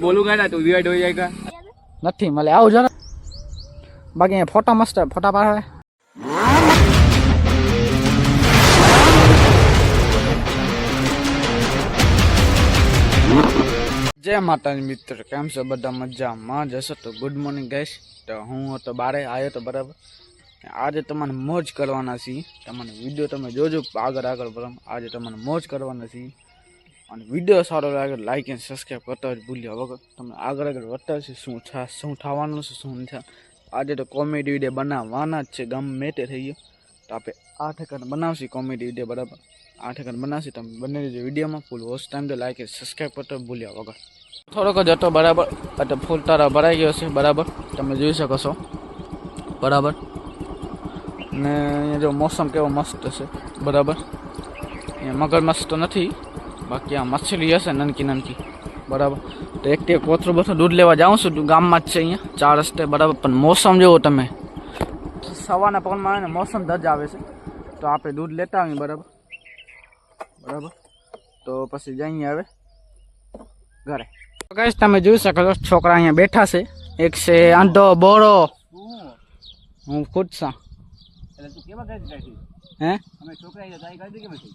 બોલું કાંઈ ના તું રિવાઇડ હોઈ જાય કા નથી મળે આવું જરા બાકી અહીંયા ફોટા મસ્ત ફોટા પાડે જય માતાજી મિત્ર કેમ છો બધા મજામાં જશો તો ગુડ મોર્નિંગ ગાઈસ તો હું તો બારે આવ્યો તો બરાબર. આજે તમને મોજ કરવાના છીએ. તમને વીડિયો તમે જોજો આગળ આગળ બરાબર? આજે તમને મોજ કરવાના છીએ. અને વીડિયો સારો લાગે લાઈક એન્ડ સબસ્ક્રાઈબ કરતા જ ભૂલ્યા વગર. તમને આગળ આગળ છે શું થા, શું થવાનું છે, શું થાય આજે તો કોમેડી વીડિયો બનાવવાના જ છે. ગમે તે થઈ ગયો. તો આપણે આ ઠેકાને બનાવશી કોમેડી વીડિયો બરાબર. આ ઠેકાને બનાવશી. તમે બંને જે વિડીયોમાં. ફૂલ વોચ ટાઈમ તો લાઈક એન્ડ સબસ્ક્રાઈબ કરતા ભૂલ્યા વગર. થોડોક જ હતો બરાબર. એટલે ફૂલ તારા ભરાઈ ગયો છે. બરાબર. તમે જોઈ શકો છો. બરાબર. ને અહીંયા જો મોસમ કેવો મસ્ત છે. બરાબર. અહીંયા મગર મસ્ત નથી. બાકી આ મછલી હશે નાનકી નાનકી. બરાબર. તો એક એક કોથરું બોથરું દૂધ લેવા જાઉં છું. ગામમાં જ છે અહીંયા. ચાર રસ્તે બરાબર. પણ મોસમ જેવો તમે. સવારના પવનમાં આવે ને મોસમ ધજ આવે છે. તો આપણે દૂધ લેતા આવીએ બરાબર. બરાબર. તો પછી જઈએ હવે. ઘરે. કહીશ તમે જોઈ શકો છો છોકરા અહીંયા બેઠા છે. એક છે આંધો બોરો. હું ખુદ છું. એટલે તું કેવા ગાય ગાય હે? અમે છોકરા ગાય ગાય કેમ થઈ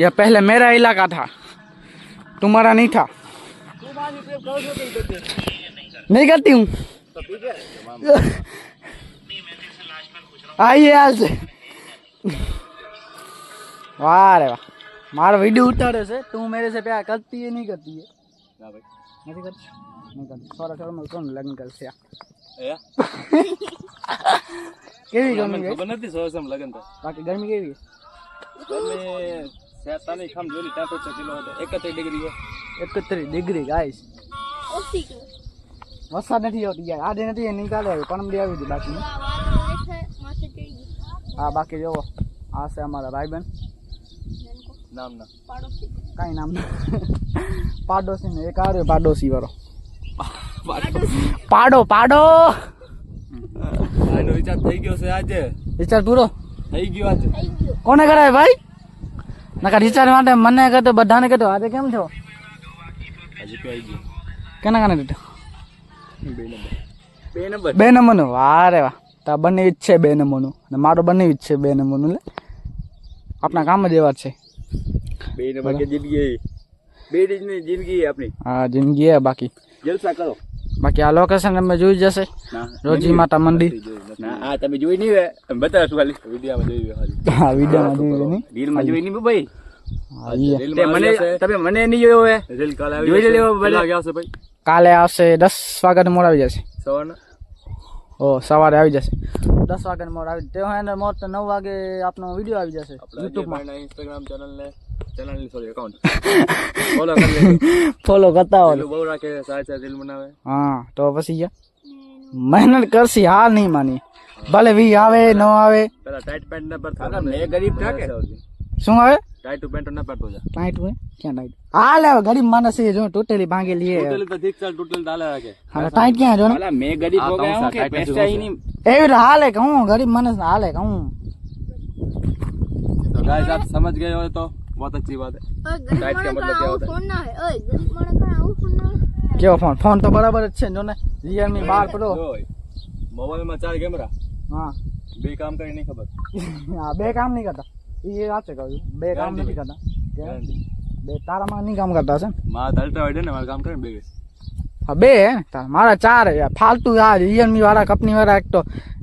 यह पहले मेरा इलाका था तुम्हारा नहीं था नहीं करती हूँ आइए आज से वाह रे वाह मारा वीडियो उतारे से तू मेरे से प्यार करती है नहीं करती है ના ભાઈ नहीं करती नहीं करती सोरा सोरा में कौन लग्न कर से એ કેવી અમને ગમી ગઈ ખબર નથી સો સમ લગન તો બાકી ગરમી કેવી સેતાની ખમ ટેમ્પરેચર હતો. 31 ડિગ્રી એકત્રીસ ડિગ્રી ગાઈસ વરસાદ નથી આવતી યાર. આજે નથી એની કાલે આવી આવી હતી બાકી હા બાકી જોવો. આ છે અમારા ભાઈબંધ. નામ ના. કાંઈ નામ પાડોશી ને એક આવ્યો પાડોશી વાળો. પાડો પાડો! આનો વિચાર થઈ ગયો છે આજે. રિચાર્જ પૂરો. થઈ ગયો આજે. કોને કરાય ભાઈ? નકા રિચાર્જ માટે મને કહેતો બધાને કહેતો આજે કેમ છો કેના કાને દીધો બે નંબર. બે નંબરનું? વાહ રે વાહ. તા બંને જ છે બે નંબરનું. અને મારો બંને જ છે બે નંબરનું લે. આપણા કામ જ એવા જ છે. બે નંબર કે જિંદગી બે ની જિંદગી આપણી. હા જિંદગી હે બાકી. જલસા કરો. બાકી આ લોકેશન તમે જોઈ જશે. રોજી માતા મંદિર. આ તમે જોઈ નહીં હોય? તમે બતાવો ખાલી? વિડીયામાં જોઈ હા વિડીયામાં જોઈ નહીં? રીલમાં જોઈ નહીં ભાઈ? કાલે આવશે દસ વાગ્યા મોડ આવી જશે. ઓ સવારે આવી જશે. દસ વાગ્યા મોડ આવી તે એને મોડ તો નવ વાગે આપનો વીડિયો આવી જશે યુટ્યુબમાં ઇન્સ્ટાગ્રામ ચેનલ ને. ચેનલ ની સોરી એકાઉન્ટ ફોલો કરી ફોલો કરતા હો બહુ રાખે સાચા દિલ બનાવે હા તો પછી યા મહેનત કરશી હાર નહીં માની ભલે વી આવે ન આવે પેલા ટાઈટ પેન્ટ ના પર થાકમ લે ગરીબ થાકે શું આવે ટાઈટ પેન્ટ ના પર તો જા ટાઈટ હોય ક્યાં ટાઈટ હા લે ગરીબ માણસ છે જો ટોટલી ભાંગે લીએ ટોટલી તો ઠીક ચાલ ટોટલ ડાલે રાખે હા ટાઈટ ક્યાં જો ને મે ગરીબ હો ગયા હું કે પૈસા હી નહીં એવી હાલે કે હું ગરીબ માણસ હાલે કે હું તો ગાઈસ આપ સમજ ગયો હોય તો बहुत अच्छी बात है टाइट का मतलब क्या होता है કેવો ફોન ફોન તો બરાબર જ છે જો ને રિયલમી બાર પ્રો જો મોબાઈલ માં ચાર કેમેરા હા બે કામ કરી નહીં ખબર હા બે કામ નહીં કરતા એ વાત છે કહું છું બે કામ નથી કરતા Guarantee. બે તારામાં નહીં કામ કરતા છે મારા અલ્ટ્રા વાઇડ ને મારું કામ કરે ને બે હા બે હે ને તારા મારા ચાર હે યાર. ફાલતુ આ રિયલમી વાળા કંપની વાળા એક તો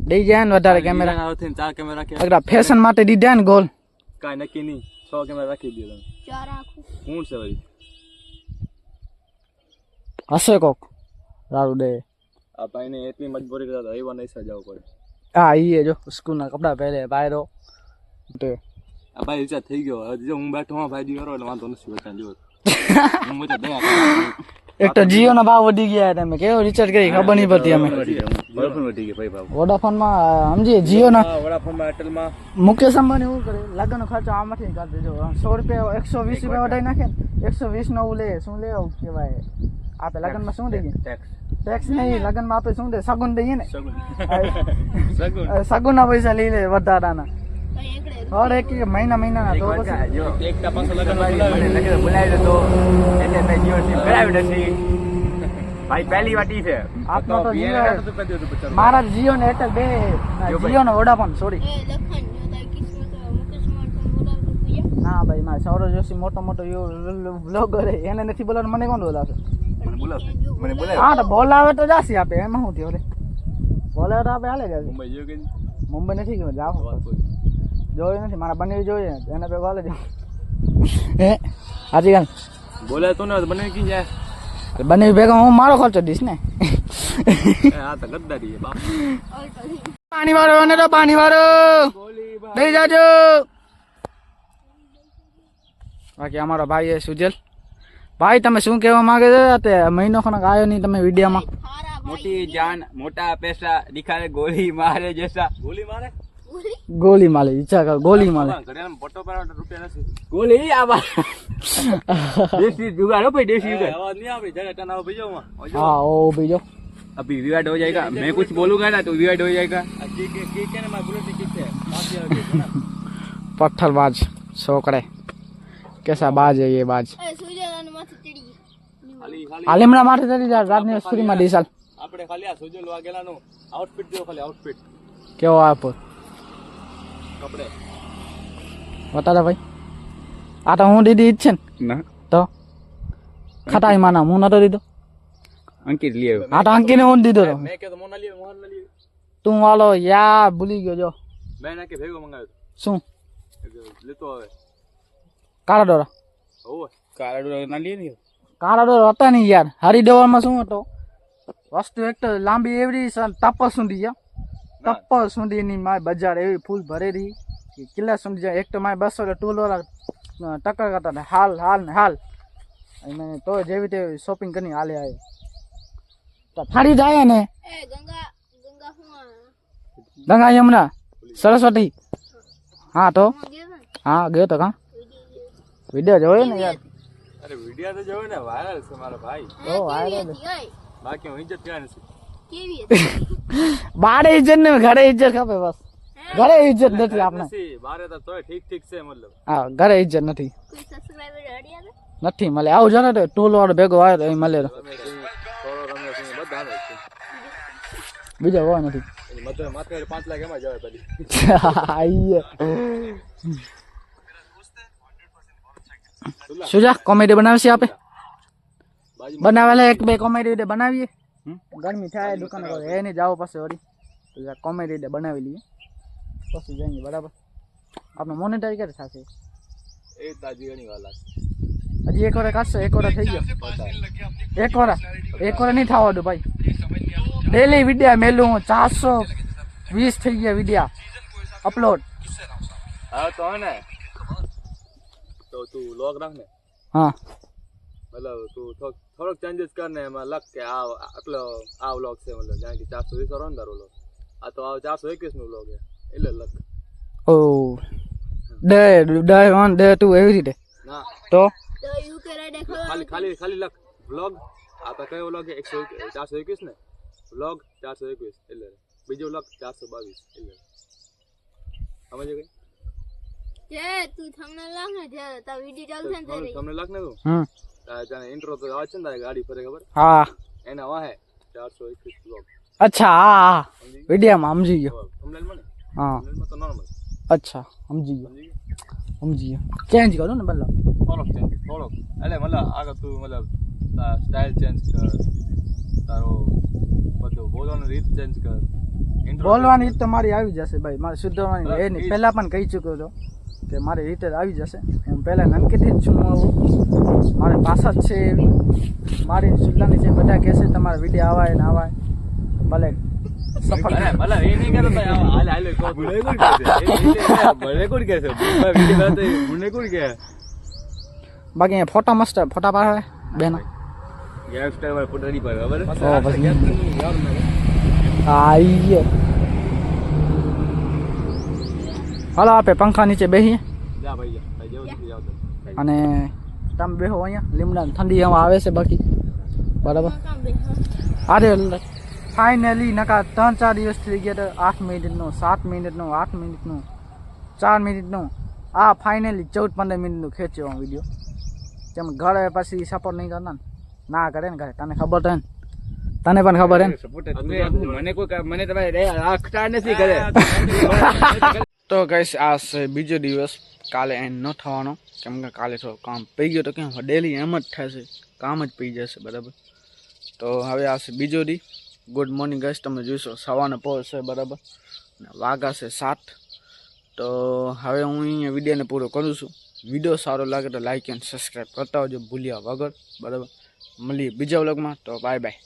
દઈ જાય ને વધારે કેમેરા કેમેરા આવતી ચાર કેમેરા કે અગર ફેશન માટે દીધા ને ગોલ કાંઈ નક્કી નહીં છ કેમેરા રાખી દો તમે શું છે વળી હશે કોક સારું દે આ ભાઈને એટલી મજબૂરી કરતા રવિવાર નહીં સજાવવું પડે હા ઈ જો સ્કૂલના કપડા પહેરે બાયરો તે આ ભાઈ રિચાર્જ થઈ ગયો હવે જો હું બેઠો હા ભાઈ દી કરો એટલે વાંધો નથી બચાને જો હું મજા દયા એક તો જીઓ ના ભાવ વધી ગયા તમે કેવો રિચાર્જ કરી ખબર નહીં પડતી અમે બરફ વધી ગઈ ભાઈ ભાવ. વોડાફોન સમજીએ જીઓ ના એરટેલમાં. મુકેશ અંબાણી એવું કરે લગ્ન ખર્ચો આમાંથી કાઢી દેજો. સો રૂપિયા એકસો વીસ રૂપિયા વધારી નાખે ને એકસો વીસ નો લે શું લે એવું કહેવાય? આપે લગ્નમાં શું દઈએ? ટેક્સ ટેક્સ નહીં લગ્નમાં આપે શું દે? સગુન દઈએ ને? સગુન. પૈસા લઈ લે વધારાના. હર એક એક મહિના મહિનાના તો પછી એકતા પાછો લગન બોલાવી એટલે મેં જીઓ સિમ કરાવી નથી. ભાઈ પહેલી વાટી છે. આપનો તો જીઓ. મારા જીઓ ને એરટેલ બે જીઓ નો વોડાફોન સોરી ના ભાઈ મારે સૌરવ જોશી મોટો મોટો બ્લોગર એને નથી બોલાવવાનું મને કોણ બોલાવશે? મને બોલાવશે. મને બોલાવે હા તો બોલાવે તો જાસી આપે એમાં હું થયો રે બોલાવે તો આપે હાલે જશે. મુંબઈ નથી ગયો જાવ જોયું નથી મારા બંને જોઈએ. એને ભેગો હાલે જાવ હે? હાજી ગાલ બોલે તો ને બંને કી જાય? બંને ભેગા હું મારો ખર્ચો દઈશ ને? એ આ તો ગદ્દારી છે બાપ. પાણી વાળો અને તો પાણી વાળો લઈ જાજો. બાકી અમારો ભાઈ એ સુજલ. ભાઈ તમે શું કહેવા માંગે છો? તે મહિનો ખણક આવ્યો નહીં તમે વિડીયોમાં. મોટી જાન મોટા પૈસા દિખાડે ગોળી મારે જેસા. ગોળી મારે? ગોલી માલે ઈચ્છા કર ગોલી માલે ઘડિયાળમાં પટ્ટો પાડવાનો રૂપિયા નથી ગોળી આવા દેશી જુગાડ હો ભાઈ દેશી જુગાડ આવાજ નહીં આવડી જરા ટન આવો ભઈજો માં હા ઓ બીજો अभी विवाद हो जाएगा मैं कुछ बोलूंगा ना तो विवाद हो जाएगा ठीक है ठीक है ना मैं बुलेट ठीक है माफी आ गई ना પથ્થરબાજ છોકરે કેસા બાજ હે ये બાજ ખાલી ખાલી આ લીમડા માથે ચડી જાય રાતની સ્ત્રીમાં ડીસાલ આપણે ખાલી આ સોજલ વાગેલાનું આઉટફિટ જો ખાલી આઉટફિટ કેવો આપો કપડે બતાડા ભાઈ. આ તો હું દીધી ઈચ્છે છે ને. ના. તો? ખાતા માના હું નતો દીધો? અંકિત લીએ આ તો અંકીને હું દીધો મેં કે તો. મોના લીએ મોહન ના તું વાલો યા ભૂલી ગયો જો. મેં ના કે ભેગો મંગાવ્યો શું? લેતો આવે કાળા ડોરા. ઓ કાળા ના લીએ ને કાળા ડોરા હતા નહીં યાર. હરિડોરમાં શું હતો? વસ્તુ એક તો લાંબી એવડી તપસ સુધી યા. તપસ સુધીની માય બજાર એવી ફૂલ ભરેલી. કે કિલ્લા સુધી જાય એક તો માય બસો ટૂલ વાળા ટક્કર કરતા ને હાલ હાલ ને હાલ. અને તો જેવી તે શોપિંગ કરીને હાલે આવે તો ફાડી જાય ને. ગંગા યમુના સરસ્વતી. હા તો? હા ગયો તો કા? વિડિયો જોયો ને યાર? અરે વિડિયો તો જોયો ને. વાયરલ છે મારો ભાઈ. ઓ વાયરલ બાકી હું ઇજ્જત ક્યાં નથી બારે ઇજ્જત ને ઘરે ઇજ્જત ખપે બસ. ઘરે ઇજ્જત નથી આપણે. બારે તો તોય ઠીક ઠીક છે મતલબ. હા ઘરે ઇજ્જત નથી. નથી મળે. આવું જો ને તો ટોલ વાળો ભેગો આવ્યો તો એ મળે. બીજા આવે હોય નથી. પાંચ લાખ એમાં જવાય પછી શું છે? કોમેડી બનાવશે આપે? બનાવેલા એક બે કોમેડી વીડિયો બનાવીએ. ગરમી થાય દુકાન પર એ નહીં જાવ પાસે વળી. કોમેડી રીતે બનાવી લઈએ. પછી જઈએ બરાબર? આપણો મોનેટરી ક્યારે થશે? એ તાજી ઘણી વાર લાગશે હજી એક વાર કાઢશો એક વાર થઈ ગયો. એક વાર એક વાર નહીં થવા દો ભાઈ. ડેલી વિડ્યા મેલું ચારસો વીસ થઈ ગયા વિડ્યા અપલોડ હા તો ને. તો તું લોગ રાખ ને હા. મતલબ તું થોડોક થોડોક ચેન્જીસ કર ને એમાં લખ કે આ આટલો આ વ્લોગ છે મતલબ જાણે કે ચારસો વીસ વાળો ને તારો વ્લોગ આ તો આ ચારસો એકવીસનું વ્લોગ છે એટલે લખ. ઓ day day one day two એવી રીતે. ના. તો? ખાલી ખાલી ખાલી લખ. વ્લોગ આ તો કયો વ્લોગ છે? એકસો ચારસો એકવીસ ને વ્લોગ ચારસો એકવીસ એટલે બીજો વ્લોગ ચારસો બાવીસ એટલે સમજે કઈ તું તમને લખ ને જ્યારે તારો વીડિયો ચાલુ થાય ને ત્યારે. તમને લખ ને તું? હમ. જાણે ઇન્ટ્રો તો આવે છે ને ગાડી ફરે ખબર? હા. એના વાહે ચારસો બ્લોક અચ્છા હા વિડીયામાં સમજી ગયો. થંબનેલમાં મને હા. થંબનેલમાં તો નોર્મલ અચ્છા સમજી ગયો. સમજી ગયો. ચેન્જ કરો ને બલ્લા થોડોક ચેન્જ થોડોક. એટલે મતલબ આગળ તું મતલબ સ્ટાઇલ ચેન્જ કર તારો બધું બોલવાની રીત ચેન્જ કર. બોલવાની રીત તો મારી આવી જશે ભાઈ. મારે સુધરવાની એ નહીં. પહેલા પણ કહી ચૂક્યો હતો કે મારી રીતે આવી જશે. હું પહેલાં નનકેથી જ છું આવું. મારે પાછા જ છે એવી. મારી જિલ્લાની જે બધા કહેશે તમારા વીડિયો આવાય ને આવાય. ભલે? બાકી અહીંયા ફોટા મસ્ત ફોટા પાડે બેન. ગેંગસ્ટર ફોટો નહીં પાડે ખબર આઈએ હાલો આપણે પંખા નીચે બેસીએ અને તમે બેહો અહીંયા. લીમડા ઠંડી હવા આવે છે બાકી. બરાબર? અરે ફાઇનલી નકા ત્રણ ચાર દિવસ થઈ ગયા તો આઠ મિનિટનું સાત મિનિટનું આઠ મિનિટનું ચાર મિનિટનું. આ ફાઇનલી ચૌદ પંદર મિનિટનું ખેંચ્યો હું વીડિયો તેમ ઘરે પછી સપોર્ટ નહીં કરતા ના. કરે ને ઘરે. તને ખબર તો ને. તને પણ ખબર હે મને કોઈ મને તમે રાખતા નથી કરે. તો કઈશ આ છે બીજો દિવસ. કાલે એન્ડ ન થવાનો. કેમ કે કાલે થોડું કામ પડી ગયો તો કેમ? ડેલી એમ જ થશે કામ જ પડી જશે, બરાબર? તો હવે આ છે બીજો દી. ગુડ મોર્નિંગ ગાઈશ તમે જોઈશો સવારનો પોર છે, બરાબર? વાગા છે સાત. તો હવે હું અહીંયા વિડીયોને પૂરો કરું છું. વીડિયો સારો લાગે તો લાઇક એન્ડ સબસ્ક્રાઈબ કરતા હોજો ભૂલ્યા વગર, બરાબર? મળીએ બીજા વ્લોગમાં તો બાય બાય